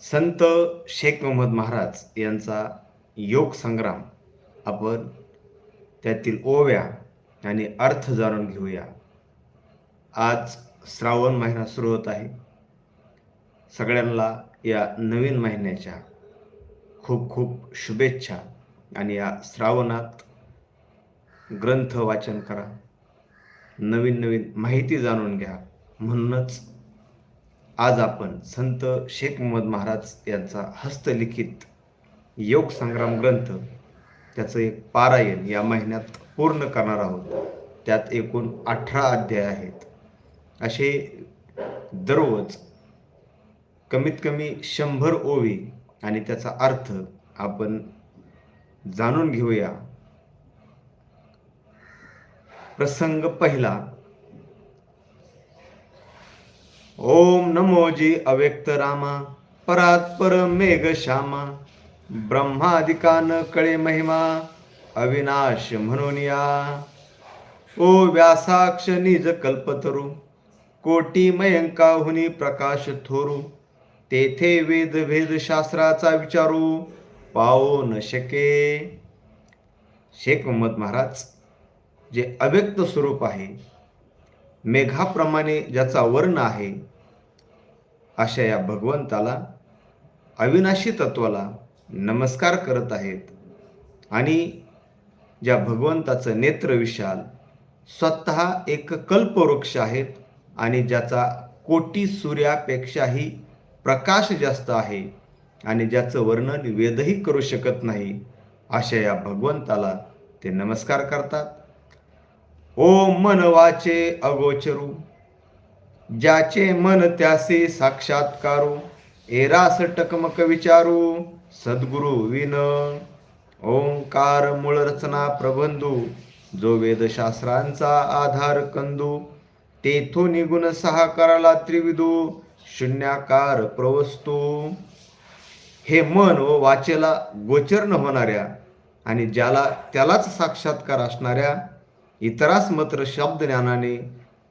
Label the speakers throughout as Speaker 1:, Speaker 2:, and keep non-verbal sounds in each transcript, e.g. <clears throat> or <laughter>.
Speaker 1: संत शेख मोहम्मद महाराज यांचा योग संग्राम आपण त्यातील ओव्या आणि अर्थ जाणून घेऊया. आज श्रावण महिना सुरू होत आहे. सगळ्यांना या नवीन महिन्याच्या खूप खूप शुभेच्छा आणि या श्रावणात ग्रंथ वाचन करा. नवीन नवीन माहिती जाणून घ्या. म्हणूनच आज आपण संत शेख मोहम्मद महाराज यांचा हस्तलिखित योग संग्राम ग्रंथ त्याचं एक पारायण या महिन्यात पूर्ण करणार आहोत. त्यात एकूण अठरा अध्याय आहेत. असे दररोज कमीत कमी शंभर ओवी आणि त्याचा अर्थ आपण जाणून घेऊया. प्रसंग पहिला ओम नमोजी अव्यक्त रामा परात्पर मेघ श्यामा ब्रह्मादिकान कळे महिमा अविनाश म्हणून या. ओ व्यासाक्ष निज कल्पतरू कोटी मयंकाहुनी प्रकाश थोरू तेथे वेद भेद शास्त्राचा विचारू पाओ न शके. शेख मोहम्मद महाराज जे अव्यक्त स्वरूप आहे मेघाप्रमाणे ज्याचा वर्ण आहे अशा या भगवंताला अविनाशी तत्वाला नमस्कार करत आहेत. आणि ज्या भगवंताचं नेत्र विशाल स्वतः एक कल्पवृक्ष आहेत आणि ज्याचा कोटी सूर्यापेक्षाही प्रकाश जास्त आहे आणि ज्याचं वर्णन वेदही करू शकत नाही अशा या भगवंताला ते नमस्कार करतात. ओ मन वाचे अगोचरू. ज्याचे मन त्यासे साक्षात्कारू एरास टकमक विचारू. सद्गुरु विन. ओंकार मूळ रचना प्रबंधू. जो वेदशास्त्रांचा आधार कंदू. तेथो निगुण सहा कराला त्रिविदू. शून्याकार प्रवस्तू. हे मन व वाचेला गोचर न होणाऱ्या आणि ज्याला त्यालाच साक्षात्कार असणाऱ्या इतरास मात्र शब्द ज्ञानाने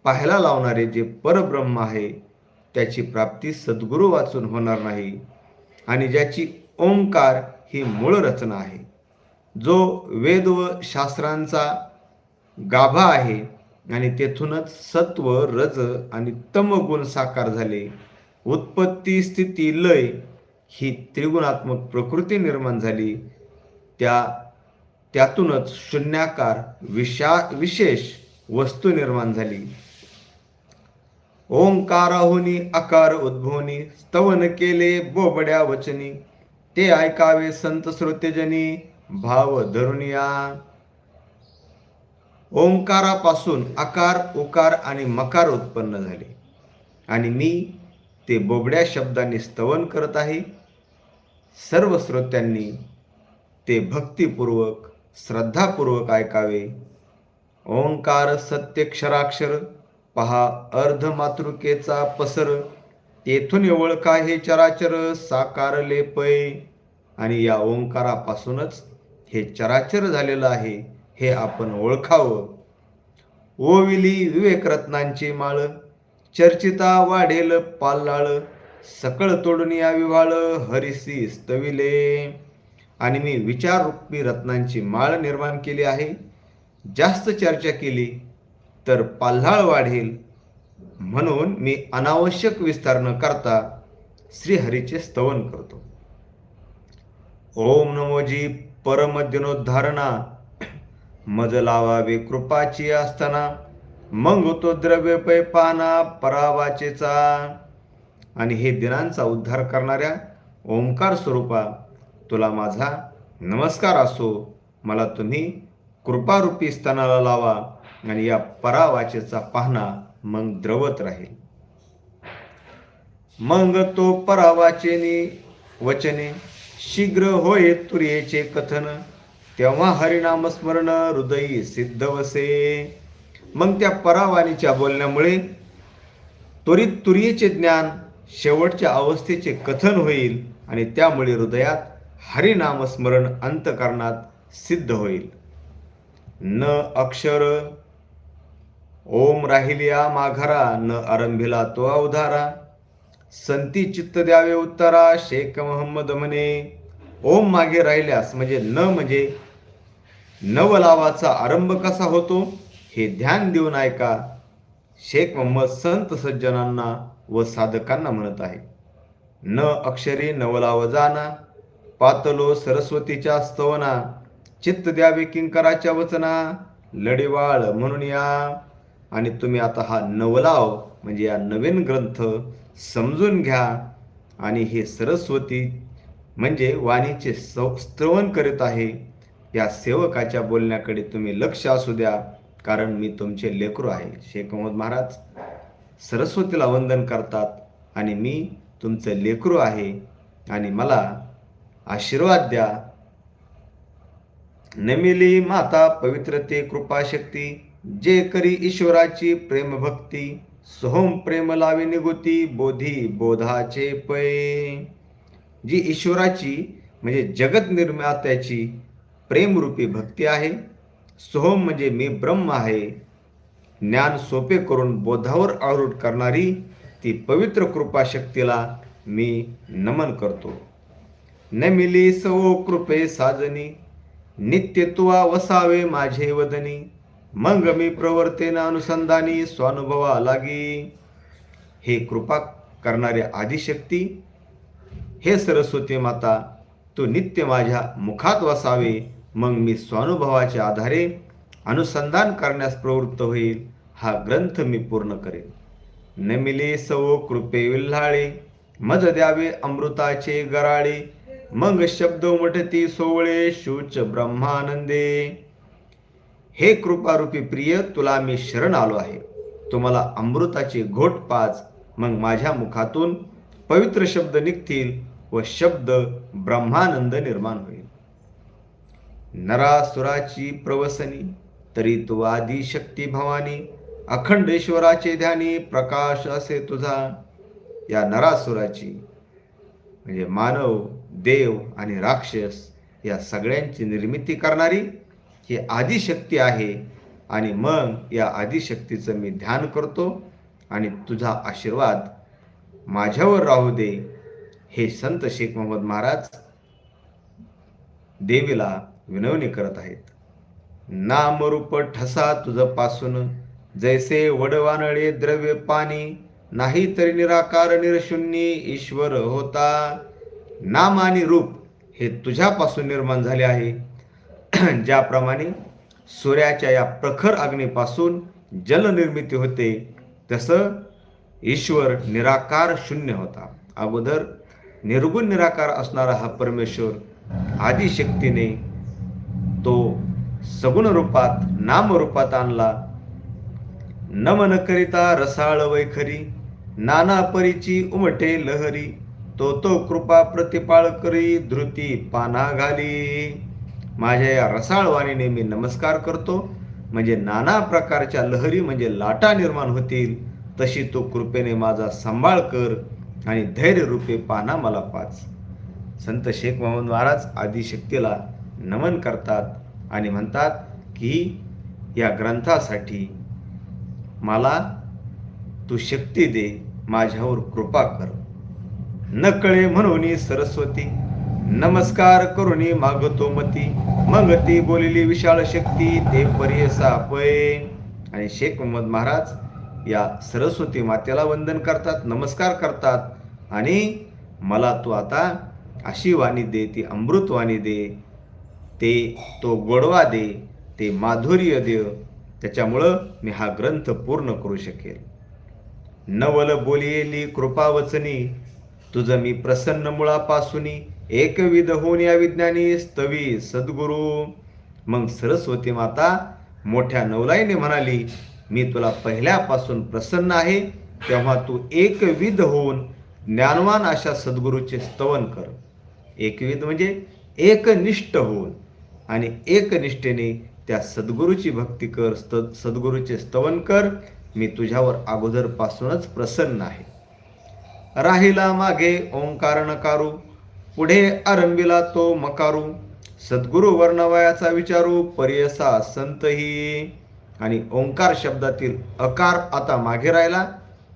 Speaker 1: पाहायला लावणारे जे परब्रह्म आहे त्याची प्राप्ती सद्गुरू वाचून होणार नाही आणि ज्याची ओंकार ही मूळ रचना आहे. जो वेद व शास्त्रांचा गाभा आहे आणि तेथूनच सत्व रज आणि तम गुण साकार झाले उत्पत्ती स्थिती लय ही त्रिगुणात्मक प्रकृती निर्माण झाली त्या त्यातूनच शून्याकार विशा विशेष वस्तू निर्माण झाली. ओंकाराहुनी आकार उद्भवनी स्तवन केले बोबड्या वचनी ते ऐकावे संत श्रोतेजनी भाव धरुनिया. ओंकारापासून आकार उकार आणि मकार उत्पन्न झाले. आणि मी ते बोबड्या शब्दांनी स्तवन करत आहे. सर्व श्रोत्यांनी ते भक्तिपूर्वक श्रद्धापूर्वक ऐकावे. ओंकार सत्यक्षराक्षर पहा अर्धमातृकेचा पसर. तेथून ओळखा हे चराचर साकार लेपय आणि या ओंकारापासूनच हे चराचर झालेलं आहे हे आपण ओळखावं. ओविली विवेकरत्नांची माळ चर्चिता वाढेल पाल्लाळ सकळ तोडून या विवाळ हरिसी स्तविले. आणि मी विचाररूपी रत्नांची माळ निर्माण केली आहे. जास्त चर्चा केली तर पाल्हाळ वाढेल. म्हणून मी अनावश्यक विस्तार न करता श्रीहरीचे स्तवन करतो. ओम नमोजी परमदिनोद्धारणा मज लावावे कृपाची असताना मग होतो द्रव्य पै पाना परावाचेचा. आणि हे दिनांचा उद्धार करणाऱ्या ओंकार स्वरूपा तुला माझा नमस्कार असो. मला तुम्ही कृपारूपी स्तनाला लावा आणि या परावाचेचा पाहणा मग द्रवत राहील. मग तो परावाचेने वचने शीघ्र होय तुर्येचे कथन तेव्हा हरिनामस्मरण हृदयी सिद्ध वसे. मग त्या परावाणीच्या बोलण्यामुळे त्वरित तुर्येचे ज्ञान शेवटच्या अवस्थेचे कथन होईल आणि त्यामुळे हृदयात हरिनामस्मरण अंतकरणात सिद्ध होईल. न अक्षर ओम राहिलिया माघारा न आरंभिला तो अवधारा संती चित्त द्यावे उत्तरा शेख मोहम्मद म्हणे. ओम मागे राहिल्यास म्हणजे न म्हणजे नवलावाचा आरंभ कसा होतो हे ध्यान देऊन ऐका. शेख मोहम्मद संत सज्जनांना व साधकांना म्हणत आहे. न अक्षरे नवलाव जाना. पातलो सरस्वतीच्या स्तवना. चित्त द्यावे किंकराच्या वचना. लढीवाळ म्हणून या. आणि तुम्ही आता हा नवलाव म्हणजे या नवीन ग्रंथ समजून घ्या. आणि हे सरस्वती म्हणजे वाणीचे सौ श्रवण करीत आहे. या सेवकाच्या बोलण्याकडे तुम्ही लक्ष असू द्या. कारण मी तुमचे लेकरू आहे. शेख मोहम्मद महाराज सरस्वतीला वंदन करतात. आणि मी तुमचं लेकरू आहे. आणि मला आशीर्वाद द्या. नमिली माता पवित्रते कृपाशक्ती. जे करी ईश्वराची प्रेमभक्ती सोहम प्रेम लावी निगुती बोधी बोधाचे पै. जी ईश्वराची म्हणजे जगत निर्मात्याची प्रेमरूपी भक्ती आहे सोहम म्हणजे मी ब्रह्म आहे. ज्ञान सोपे करून बोधावर आरूढ करणारी ती पवित्र कृपा शक्तीला मी नमन करतो. न मिली सवो कृपे साजनी. नित्य तुवा वसावे माझे वदनी. मग मी प्रवर्तेन अनुसंधानी स्वानुभवा लागी. हे कृपा करणारे आदिशक्ती हे सरस्वती माता तू नित्य माझ्या मुखात वसावे मग मी स्वानुभवाच्या आधारे अनुसंधान करण्यास प्रवृत्त होईल हा ग्रंथ मी पूर्ण करेन. न मिले सवो कृपे विल्हाळे मज द्यावे अमृताचे गराळे. मग शब्द उमटती सोवळे शोच ब्रह्मानंदे. हे कृपारूपी प्रिय तुला मी शरण आलो आहे. तुम्हाला अमृताचे घोट पाच मग माझ्या मुखातून पवित्र शब्द निघतील व शब्द ब्रह्मानंद निर्माण होईल. नरासुराची प्रवसनी तरी तू आदी शक्ती भवानी अखंडेश्वराचे ध्यानी प्रकाश असे तुझा. या नरासुराची म्हणजे मानव देव आणि राक्षस या सगळ्यांची निर्मिती करणारी ही आदिशक्ती आहे. आणि मग या आदिशक्तीचं मी ध्यान करतो आणि तुझा आशीर्वाद माझ्यावर राहू दे हे संत शेख मोहम्मद महाराज देवीला विनवणी करत आहेत. नामरूप ठसा तुझपासून जैसे वडवानळे द्रव्य पाणी नाही तरी निराकार निरशून्य ईश्वर होता. नाम आणि रूप हे तुझ्यापासून निर्माण झाले आहे. <clears throat> ज्याप्रमाणे सूर्याच्या या प्रखर अग्नीपासून जलनिर्मिती होते तसं ईश्वर निराकार शून्य होता. अगोदर निर्गुण निराकार असणारा हा परमेश्वर आदिशक्तीने तो सगुण रूपात नाम रूपात आणला. नमन करिता रसाळ वैखरी नाना परीची उमटे लहरी तो तो कृपा प्रतिपाळ करी धृती पाना घाली. माझ्या या रसाळवाणीने मी नमस्कार करतो. म्हणजे नाना प्रकारच्या लहरी म्हणजे लाटा निर्माण होतील. तशी तो कृपेने माझा सांभाळ कर आणि धैर्य रूपे पाना मला पाच. संत शेख मोहम्मद महाराज आदिशक्तीला नमन करतात आणि म्हणतात की या ग्रंथासाठी मला तू शक्ती दे. माझ्यावर कृपा कर. न कळे म्हणून सरस्वती नमस्कार करुणी मागतो मती. मग ती बोलली विशाळ शक्ती ते पर्यसा पय आणि शेख मोहम्मद महाराज या सरस्वती मातेला वंदन करतात नमस्कार करतात. आणि मला तू आता अशी वाणी दे ती अमृतवाणी दे ते तो गोडवा दे ते माधुर्य दे. त्याच्यामुळं मी हा ग्रंथ पूर्ण करू शकेल. नवल बोलियेली कृपावचनी तुझं मी प्रसन्न मुळापासूनी एकविध होऊन या विज्ञानी स्तवी सद्गुरू. मग सरस्वती माता मोठ्या नवलाईने म्हणाली मी तुला पहिल्यापासून प्रसन्न आहे तेव्हा तू एकविध होऊन ज्ञानवान अशा सद्गुरूचे स्तवन कर. एकविध म्हणजे एकनिष्ठ होऊन आणि एकनिष्ठेने त्या सद्गुरूची भक्ती कर स्त सद्गुरूचे स्तवन कर मी तुझ्यावर अगोदरपासूनच प्रसन्न आहे. राहिला मागे ओंकार नकारू पुढे आरंभीला तो मकारू. सद्गुरू वर्णवयाचा विचारू पर्यसा संतही. आणि ओंकार शब्दातील अकार आता मागे राहिला.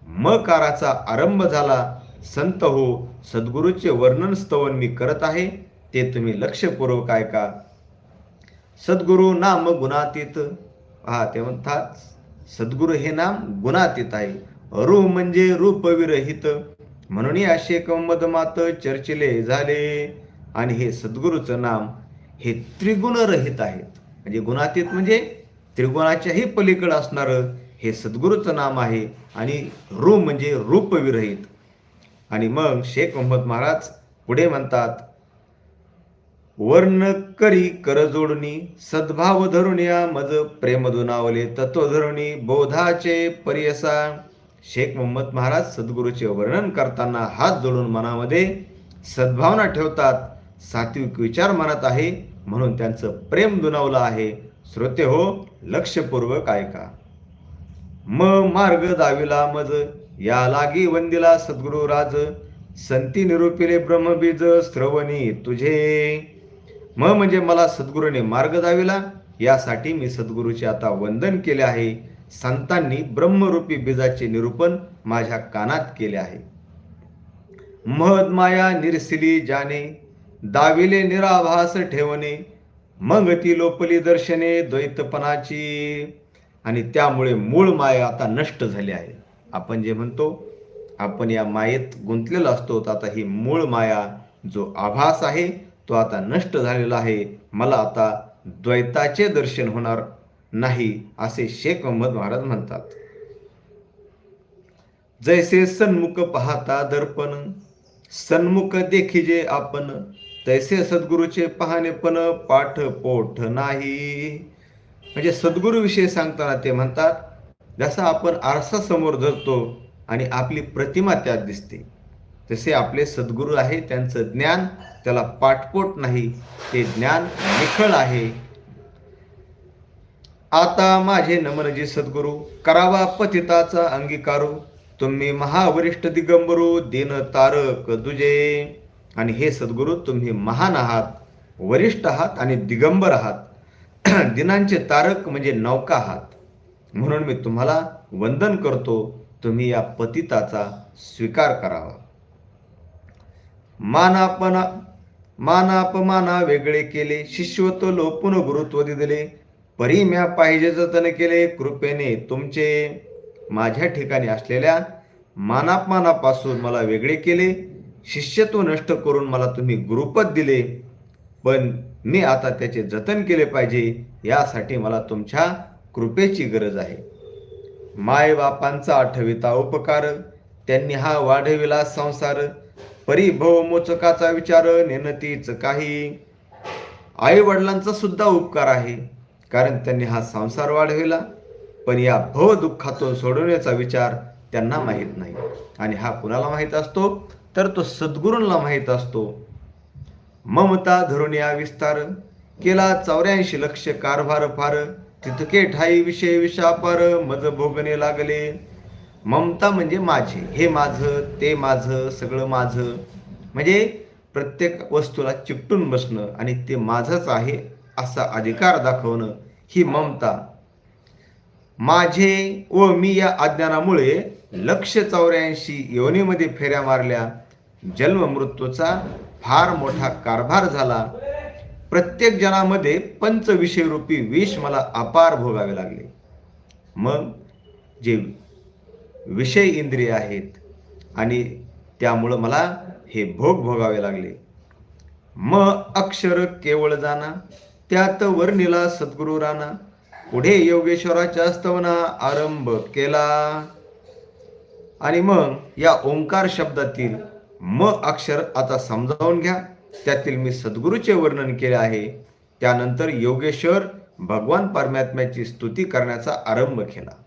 Speaker 1: मकाराचा आरंभ झाला. संत हो सद्गुरूचे वर्णन स्तवन मी करत आहे ते तुम्ही लक्षपूर्वक ऐका. सद्गुरू नाम गुणातीत. हा ते म्हणतात. सद्गुरु हे नाम गुणातीत आहे. रू म्हणजे रूप विरहित. म्हणून असे कंबद मात चर्चिले झाले. आणि हे सद्गुरूचं नाम हे त्रिगुणरहित आहेत. म्हणजे गुणातीत म्हणजे त्रिगुणाच्याही पलीकडे असणारं हे सद्गुरूचं नाम आहे. आणि रू म्हणजे रूपविरहित आणि मग शेख मोहम्मद महाराज पुढे म्हणतात वर्ण करी करजोडणी सद्भाव धरुण्या मज प्रेम दुनावले तत्व धरुणी बोधाचे परियसा. शेख मोहम्मद महाराज सद्गुरूचे वर्णन करताना हात जोडून मनामध्ये सद्भावना ठेवतात. सात्विक विचार मनात आहे म्हणून त्यांचं प्रेम दुनावलं आहे. श्रोते हो लक्षपूर्वक ऐका. म मार्ग दाविला मज या लागी वंदिला सद्गुरु राज संती निरूपिले ब्रह्मबीज श्रवणी तुझे. म म्हणजे मला सद्गुरूने मार्ग दाविला. यासाठी मी सद्गुरूचे आता वंदन केले आहे. संतांनी ब्रह्मरूपी बीजाचे निरूपण माझ्या कानात केले आहे. महद माया निरसिली जाणे दाविले निराभास ठेवणे मग ती लोपली दर्शने द्वैतपणाची. आणि त्यामुळे मूळ माया आता नष्ट झाली आहे. आपण जे म्हणतो आपण या मायेत गुंतलेलो असतो आता ही मूळ माया जो आभास आहे तो आता नष्ट झालेला आहे. मला आता द्वैताचे दर्शन होणार नाही असे शेख मोहम्मद महाराज म्हणतात. जैसे सन्मुख पाहता दर्पण सन्मुख देखिजे आपण तैसे सद्गुरूचे पाहणे पण पाठ पोठ नाही. म्हणजे सद्गुरूविषयी सांगताना ते म्हणतात जसं आपण आरसा समोर धरतो आणि आपली प्रतिमा त्यात दिसते. जसे आपले सद्गुरू आहे त्यांचं ज्ञान त्याला पाठपोट नाही ते ज्ञान निखळ आहे. आता माझे नमनजी सद्गुरू करावा पतिताचा अंगीकारू तुम्ही महावरिष्ठ दिगंबरू दिन तारक दुजे. आणि हे सद्गुरू तुम्ही महान आहात वरिष्ठ आहात आणि दिगंबर आहात. <clears throat> दिनांचे तारक म्हणजे नौका आहात. म्हणून मी तुम्हाला वंदन करतो तुम्ही या पतिताचा स्वीकार करावा. मानापना मानापमाना वेगळे केले. शिष्यत्व लोपून गुरुत्व दिले. परी म्या पाहिजे जतन केले. कृपेने तुमचे माझ्या ठिकाणी असलेल्या मानापमानापासून मला वेगळे केले. शिष्यत्व नष्ट करून मला तुम्ही गुरुपद दिले. पण मी आता त्याचे जतन केले पाहिजे यासाठी मला तुमच्या कृपेची गरज आहे. माय बापांचा आठविता उपकार त्यांनी हा वाढविला संसार. परिभव मोचकाचा विचार नेनतीच काही. आई वडिलांचा सुद्धा उपकार आहे कारण त्यांनी हा संसार वाढविला पण या भव दुःखातून सोडवण्याचा विचार त्यांना माहीत नाही. आणि हा कुणाला माहीत असतो? तर तो सद्गुरूंना माहीत असतो. ममता धरून या विस्तार केला चौऱ्याऐंशी लक्ष कारभार फार तितके ठाई विषय विषापार मज भोगणे लागले. ममता म्हणजे माझे. हे माझं ते माझं सगळं माझं. म्हणजे प्रत्येक वस्तूला चिपटून बसणं आणि ते माझंच आहे असा अधिकार दाखवणं ही ममता. माझे व मी या अज्ञानामुळे लक्ष चौऱ्याऐंशी योनीमध्ये फेऱ्या मारल्या. जन्म मृत्यूचा फार मोठा कारभार झाला. प्रत्येक जनामध्ये पंचविषयरूपी विष मला अपार भोगावे लागले. मग जे विषय इंद्रिय आहेत. आणि त्यामुळं मला हे भोग भोगावे लागले. म अक्षर केवळ जाना त्यात वर्णिला सद्गुरू राणा पुढे योगेश्वराच्या स्तवना आरंभ केला. आणि मग या ओंकार शब्दातील म अक्षर आता समजावून घ्या. त्यातील मी सद्गुरूचे वर्णन केले आहे. त्यानंतर योगेश्वर भगवान परमात्म्याची स्तुती करण्याचा आरंभ केला.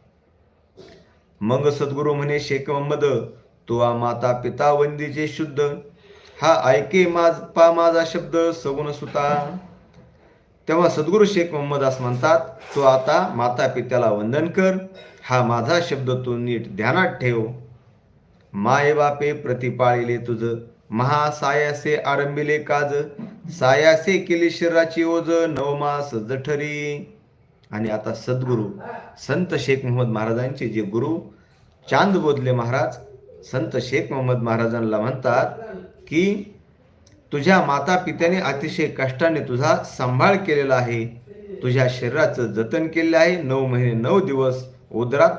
Speaker 1: मग सद्गुरू म्हणे शेख महम्मद तुवा माता पिता वंदीचे शुद्ध. हा ऐके माझ पा माझा शब्द सगुण सुता. तेव्हा सद्गुरू शेख मोहम्मद अस म्हणतात तू आता माता पित्याला वंदन कर. हा माझा शब्द तू नीट ध्यानात ठेव. माय बापे प्रतिपाळिले तुझ. महासायासे आरंभिले काज. सायासे केली शरीराची ओझ. नवमास जठरी. आणि आता सद्गुरू संत शेख मोहम्मद महाराजांचे जे गुरु चांद बोधले महाराज संत शेख मोहम्मद महाराजांना म्हणतात की तुझ्या माता पित्याने अतिशय कष्टाने तुझा सांभाळ केलेला आहे. तुझ्या शरीराचं जतन केले आहे. नऊ महिने नऊ दिवस उदरात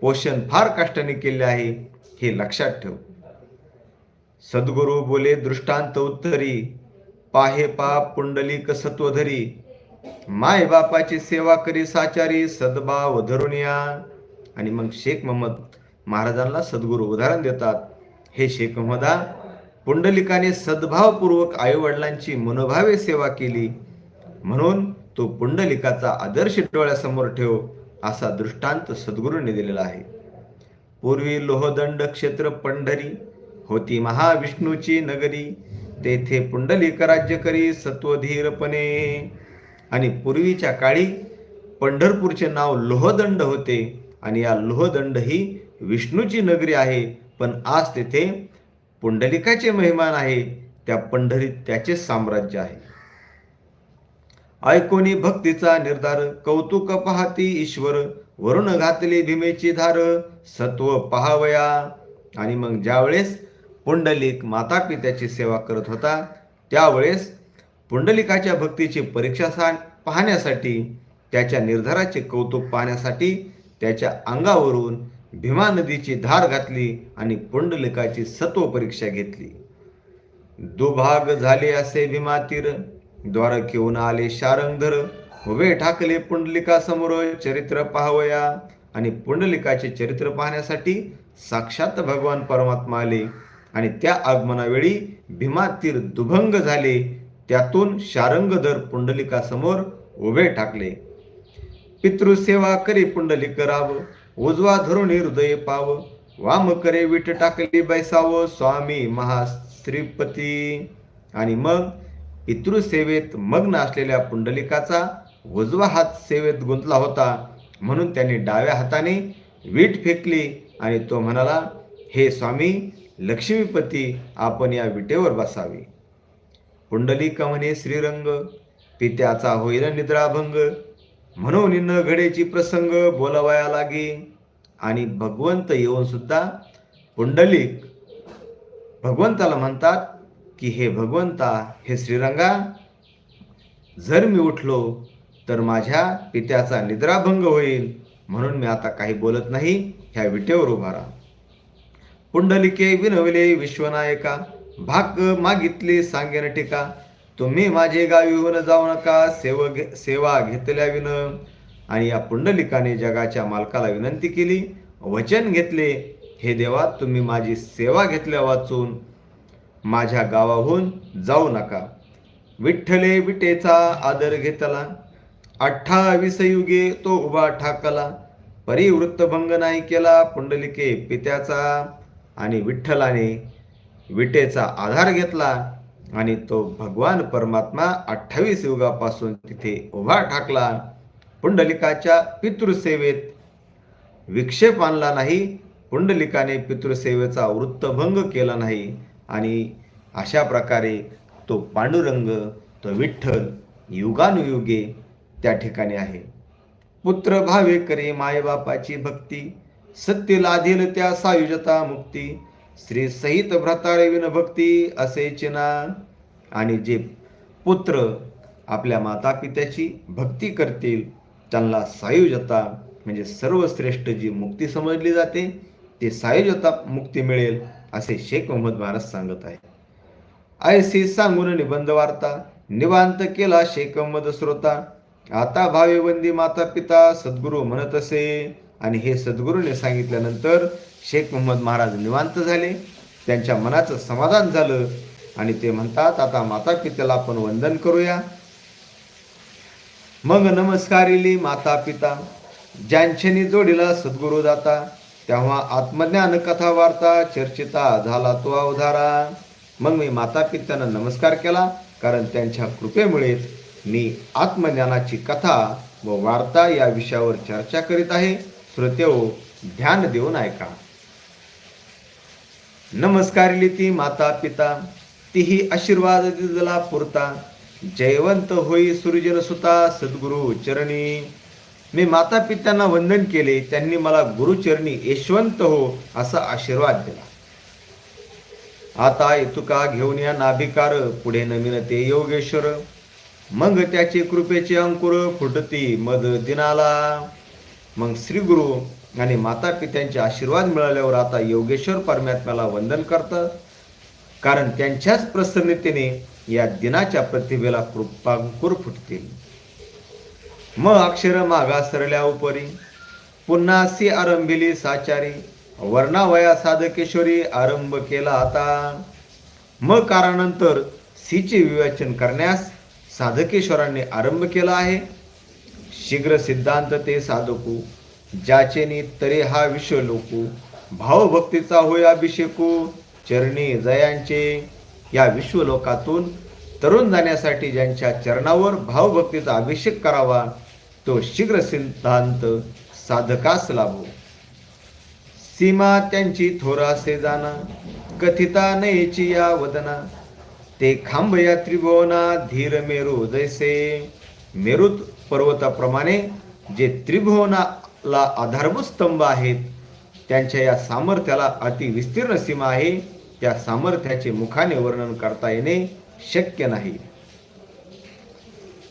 Speaker 1: पोषण फार कष्टाने केले आहे. हे लक्षात ठेव. सद्गुरू बोले दृष्टांत उत्तरी पाहे पाप पुंडलिक सत्वधरी माय बापाची सेवा करी साचारी सद्भाव धरुनिया आणि मग शेख मोहम्मद महाराजांना सद्गुरू उदाहरण देतात. हे शेख मोहम्मदा पुंडलिकाने सद्भावपूर्वक आईवडिलांची मनोभावे सेवा केली. म्हणून तो पुंडलिकाचा आदर्श डोळ्यासमोर ठेव असा दृष्टांत सद्गुरूंनी दिलेला आहे. पूर्वी लोहदंड क्षेत्र पंढरी होती महाविष्णूची नगरी. तेथे पुंडलिक राज्य करी सत्वधीरपणे. आणि पूर्वीच्या काळी पंढरपूरचे नाव लोहदंड होते आणि या लोहदंड ही विष्णूची नगरी आहे. पण आज तेथे पुंडलिकाचे मेहमान आहे. त्या पंढरीत त्याचे साम्राज्य आहे. ऐकोनी भक्तीचा निर्धार कौतुक पाहती ईश्वर वरुण घातली भीमेची धार सत्व पहावया. आणि मग ज्यावेळेस पुंडलिक माता पित्याची सेवा करत होता त्यावेळेस पुंडलिकाच्या भक्तीची परीक्षा सा पाहण्यासाठी त्याच्या निर्धाराचे कौतुक पाहण्यासाठी त्याच्या अंगावरून भीमा नदीची धार घातली आणि पुंडलिकाची सत्व परीक्षा घेतली. दुभाग झाले असे भीमातीर द्वार घेऊन आले शारंगधर. उभे ठाकले पुंडलिका समोर चरित्र पाहावया आणि पुंडलिकाचे चरित्र पाहण्यासाठी साक्षात भगवान परमात्मा आले आणि त्या आगमनावेळी भीमा तीर दुभंग झाले त्यातून शारंगधर पुंडलिकासमोर उभे टाकले पितृसेवा करी पुंडलिक राव उजवा धरून हृदय पाव वाम करे विट टाकली बैसाव स्वामी महाश्रीपती. आणि मग पितृसेवेत मग्न असलेल्या पुंडलिकाचा उजवा हात सेवेत गुंतला होता. म्हणून त्याने डाव्या हाताने वीट फेकली आणि तो म्हणाला हे स्वामी लक्ष्मीपती आपण या विटेवर बसावे. पुंडलिक म्हणे श्रीरंग पित्याचा होईल निद्राभंग म्हणून न घडेची प्रसंग बोलावया लागे. आणि भगवंत येऊन सुद्धा पुंडलिक भगवंताला म्हणतात की हे भगवंता हे श्रीरंगा जर मी उठलो तर माझ्या पित्याचा निद्राभंग होईल. म्हणून मी आता काही बोलत नाही. ह्या विटेवर उभा राहा. पुंडलिके विनवले विश्वनायका भाक मागितले सांगेन टीका. तुम्ही माझे गावी होऊन जाऊ नका सेव घे सेवा घेतल्या विन. आणि या पुंडलिकाने जगाच्या मालकाला विनंती केली वचन घेतले. हे देवा तुम्ही माझी सेवा घेतल्या वाचून माझ्या गावाहून जाऊ नका. विठ्ठले विटेचा आदर घेतला. अठ्ठावीस युगे तो उभा ठाकला. परिवृत्तभंग नाही केला पुंडलिके पित्याचा. आणि विठ्ठलाने विटेचा आधार घेतला आणि तो भगवान परमात्मा अठ्ठावीस युगापासून तिथे उभा ठाकला. पुंडलिकाच्या पितृसेवेत विक्षेप आणला नाही पुंडलिकाने पितृसेवेचा वृत्तभंग केला नाही आणि अशा प्रकारे तो पांडुरंग तो विठ्ठल युगानुयुगे त्या ठिकाणी आहे. पुत्र भावे करे मायबापाची भक्ती सत्य लाधील त्या सायुजता मुक्ती श्री सहित भ्रताळे विन भक्ती असे चिना आणि जे पुत्र आपल्या माता पित्याची भक्ती करतील त्यांना सायुजता म्हणजे सर्वश्रेष्ठ जी मुक्ती समजली जाते ते सायुजता मुक्ती मिळेल असे शेख मोहम्मद महाराज सांगत आहे ऐसी सांगून निबंध वार्ता निवांत केला शेख मोहम्मद श्रोता. आता भावेबंदी माता पिता सद्गुरू म्हणत असे. आणि हे सद्गुरूने सांगितल्यानंतर शेख मोहम्मद महाराज निवांत झाले त्यांच्या मनाचं समाधान झालं आणि ते म्हणतात आता माता पित्याला आपण वंदन करूया. मग नमस्कारिली माता पिता ज्यांच्यानी जोडीला सद्गुरू जाता तेव्हा आत्मज्ञान कथा वार्ता चर्चिता झाला तो अवधारा. मग मी माता पित्यानं नमस्कार केला कारण त्यांच्या कृपेमुळेच मी आत्मज्ञानाची कथा व वार्ता या विषयावर चर्चा करीत आहे. श्रोतेहो ध्यान देऊन ऐका. नमस्कारली ती माता पिता तीही आशीर्वाद दिला पुरता जयवंत होई सुरजन सुता सद्गुरु चरणी. मी माता पित्यांना वंदन केले त्यांनी मला गुरुचरणी यशवंत हो असा आशीर्वाद दिला. आता तुका घेऊन या नाभिकार पुढे नवीन ते योगेश्वर. मग त्याचे कृपेचे अंकुर फुटती मद दिनाला. मग श्री गुरु आणि माता पित्यांचे आशीर्वाद मिळाल्यावर आता योगेश्वर परमात्म्याला वंदन करतं कारण त्यांच्याच प्रसन्नतेने या दिनाच्या प्रतिभेला कृपांकुर फुटतील. मग अक्षर मागा सरल्या उपरी पुन्हा सी आरंभिली साचारी वर्णावया साधकेश्वरी आरंभ केला आता. मग कारानंतर सीचे विवेचन करण्यास साधकेश्वरांनी आरंभ केला आहे. शीघ्र सिद्धांत ते साधकू ज्याचेनी तरी हा विश्व लोकू. भावभक्तीचा होय अभिषेकू चरणी जयांचे या विश्वलोकातून तरुण जाण्यासाठी ज्यांच्या चरणावर भावभक्तीचा अभिषेक करावा तो शीघ्र सिद्धांत साधकास लाभो. सीमा त्यांची थोरासे जाना कथिता नयेची या वदना. ते खांब या त्रिभुवना धीर मेरू जैसे. मेरुत पर्वताप्रमाणे जे त्रिभुवनाला आधारभूत स्तंभ आहेत त्यांच्या या सामर्थ्याला अति विस्तीर्ण सीमा आहे. त्या सामर्थ्याचे मुखाने वर्णन करता येणे शक्य नाही.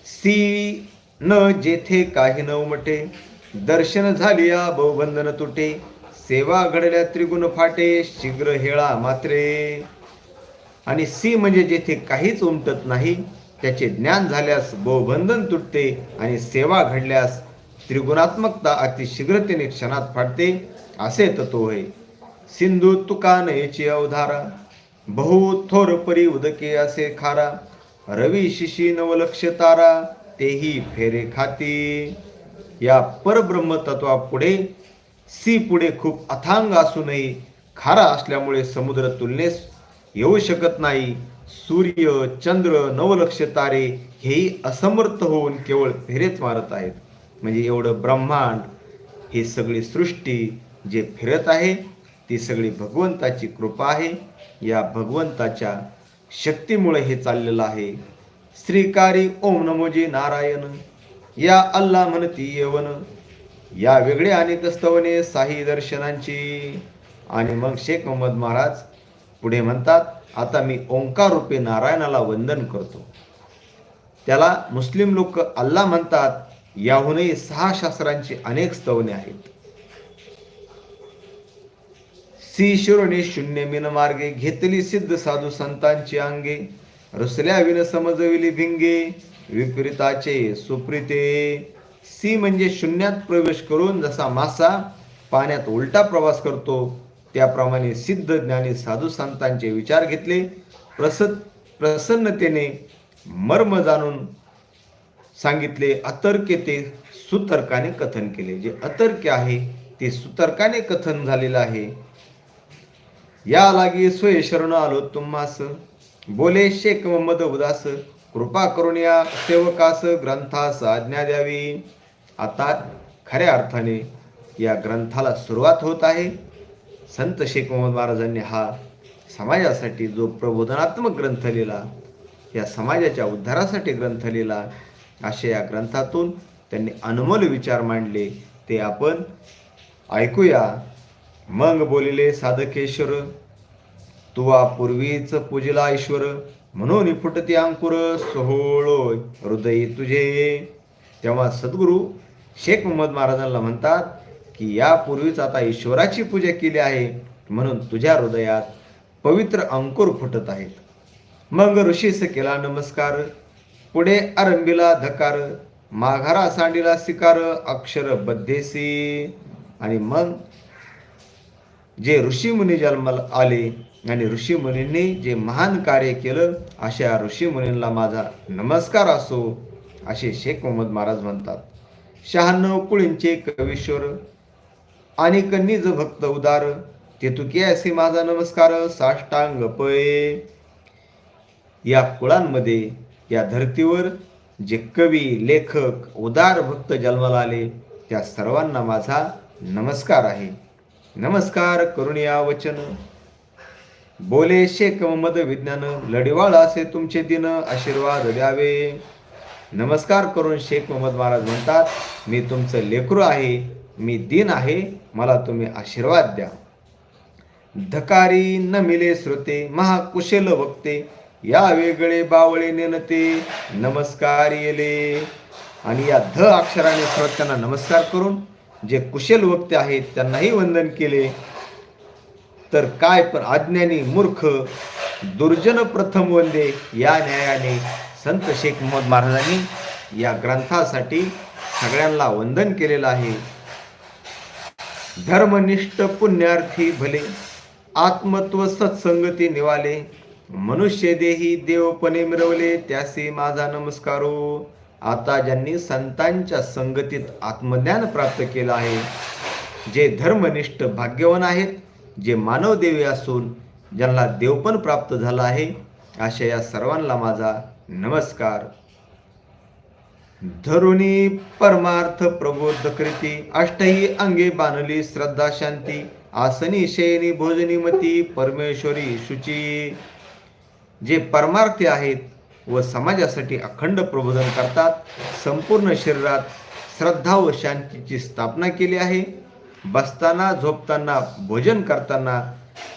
Speaker 1: सी न जेथे काही न उमटे दर्शन झालिया बहुबंधन तुटे. सेवा घडल्या त्रिगुण फाटे शीघ्र हेळा मात्रे. आणि सी म्हणजे जेथे काहीच उमटत नाही त्याचे ज्ञान झाल्यास बहुबंधन तुटते आणि सेवा घडल्यास त्रिगुणात्मकता अतिशीघ्रतेने क्षणात फाटते असे तत्व होय सिंधू तुका नयेची अवधारा. बहु थोर परी उदके असे खारा. रवी शिशी नवलक्ष तारा तेही फेरे खाती. या परब्रह्म तत्वापुढे सी पुढे खूप अथांग असूनही खारा असल्यामुळे समुद्र तुलनेस येऊ शकत नाही. सूर्य चंद्र नवलक्ष तारे हेही असमर्थ होऊन केवळ फेरेच मारत आहेत. म्हणजे एवढं ब्रह्मांड ही सगळी सृष्टी जे फिरत आहे ती सगळी भगवंताची कृपा आहे. या भगवंताच्या शक्तीमुळे हे चाललेलं आहे. श्रीकारी ओम नमोजी नारायण या अल्ला म्हणती येवन या वेगळे अनेक स्तवने साही दर्शनांची. आणि मग शेख मोहम्मद महाराज पुढे म्हणतात आता मी ओंकार रूपे नारायणाला वंदन करतो. त्याला मुस्लिम लोक अल्ला म्हणतात याहूनही सहा शास्त्रांची अनेक स्तवने आहेत. सी शून्य मिन मार्गे घेतली सिद्ध साधू संतांची अंगे रुसल्या विन समजविली भिंगे विपरीताचे सुप्रिते. सी म्हणजे शून्यात प्रवेश करून जसा मासा पाण्यात उलटा प्रवास करतो त्याप्रमाणे सिद्ध ज्ञानी साधू संतांचे विचार घेतले. प्रस प्रसन्नतेने मर्म जाणून सांगितले. अतर्क्य ते सुतर्काने कथन केले. जे अतर्क्य आहे ते सुतर्काने कथन झालेलं आहे. या लागी स्वय शरण आलो तुम्हास. बोले शेख मोहम्मद उदास. कृपा करून या सेवकास ग्रंथास आज्ञा द्यावी. आता खऱ्या अर्थाने या ग्रंथाला सुरुवात होत आहे. संत शेख मोहम्मद महाराजांनी हा समाजासाठी जो प्रबोधनात्मक ग्रंथ लिहिला या समाजाच्या उद्धारासाठी ग्रंथ लिहिला अशा या ग्रंथातून त्यांनी अनमोल विचार मांडले. ते आपण ऐकूया. मग बोलिले साधकेश्वर तुवा पूर्वीच पूजिला ईश्वर म्हणून फुटती अंकुर सोहळो हृदय तुझे. तेव्हा सद्गुरू शेख मोहम्मद महाराजांना म्हणतात की यापूर्वीच आता ईश्वराची पूजा केली आहे. म्हणून तुझ्या हृदयात पवित्र अंकुर फुटत आहेत. मग ऋषीस केला नमस्कार. पुढे आरंभीला धकार. माघारा सांडीला शिकार. अक्षर बद्धेसी. आणि मग जे ऋषीमुनी जन्माला आले आणि ऋषीमुनींनी जे महान कार्य केलं अशा ऋषीमुनींना माझा नमस्कार असो असे शेख मोहम्मद महाराज म्हणतात. शहाण्णव कुळींचे कवीश्वर आणि कन्नीज भक्त उदार तेतुकी असे माझा नमस्कार साष्टांग पये या कुळांमध्ये या धर्तीवर जे कवी लेखक उदार भक्त जन्माला आले त्या सर्वांना माझा नमस्कार आहे. नमस्कार करुणिया वचन. बोले शेख मद विज्ञान लढिवाळ असे तुमचे दिन आशीर्वाद द्यावे. नमस्कार करून शेख मोहम्मद महाराज म्हणतात मी तुमचं लेकरू आहे. मी दिन आहे मला तुम्ही आशीर्वाद द्या. धकारी न मिले श्रोते महाकुशल वक्ते या वेगळे बावळे नेनते नमस्कार येले. आणि या ध अक्षराने श्रोत्यांना नमस्कार करून जे कुशल वक्ते आहेत त्यांनाही वंदन केले. तर काय पण अज्ञानी मूर्ख दुर्जन प्रथम वंदे या न्यायाने संत शेख मोहम्मद महाराजांनी या ग्रंथासाठी सगळ्यांना वंदन केलेलं आहे. धर्मनिष्ठ पुण्यार्थी भले आत्मत्व सत्संगती निवाले मनुष्य देही देवपणे मिरवले त्यासी माझा नमस्कारो. आता ज्यांनी संतांच्या संगतीत आत्मज्ञान प्राप्त केलं आहे जे धर्मनिष्ठ भाग्यवान आहेत जे मानवदेवी असून ज्यांना देवपण प्राप्त झाला आहे अशा या सर्वांना माझा नमस्कार. धरुणी परमार्थ प्रबोध कृती अष्टही अंगे बांधली श्रद्धा शांती आसनी शयनी भोजनी मती परमेश्वरी शुची. जे परमार्थी आहेत व समाजासाठी अखंड प्रबोधन करतात संपूर्ण शरीरात श्रद्धा व शांतीची स्थापना केली आहे. बसताना झोपताना भोजन करताना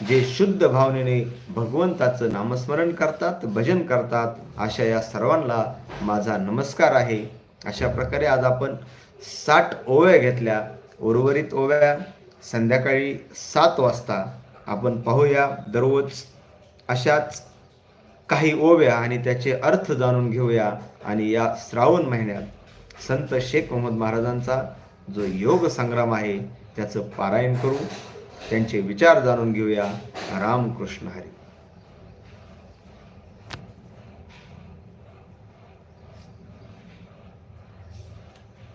Speaker 1: जे शुद्ध भावनेने भगवंताचं नामस्मरण करतात भजन करतात अशा या सर्वांना माझा नमस्कार आहे. अशा प्रकारे आज आपण साठ ओव्या घेतल्या. उर्वरित ओव्या संध्याकाळी सात वाजता आपण पाहूया. दररोज अशाच काही ओव्या आणि त्याचे अर्थ जाणून घेऊया. आणि या श्रावण महिन्यात संत शेख मोहम्मद महाराजांचा जो योग संग्राम आहे त्याचं पारायण करू. त्यांचे विचार जाणून घेऊया. रामकृष्ण हरी.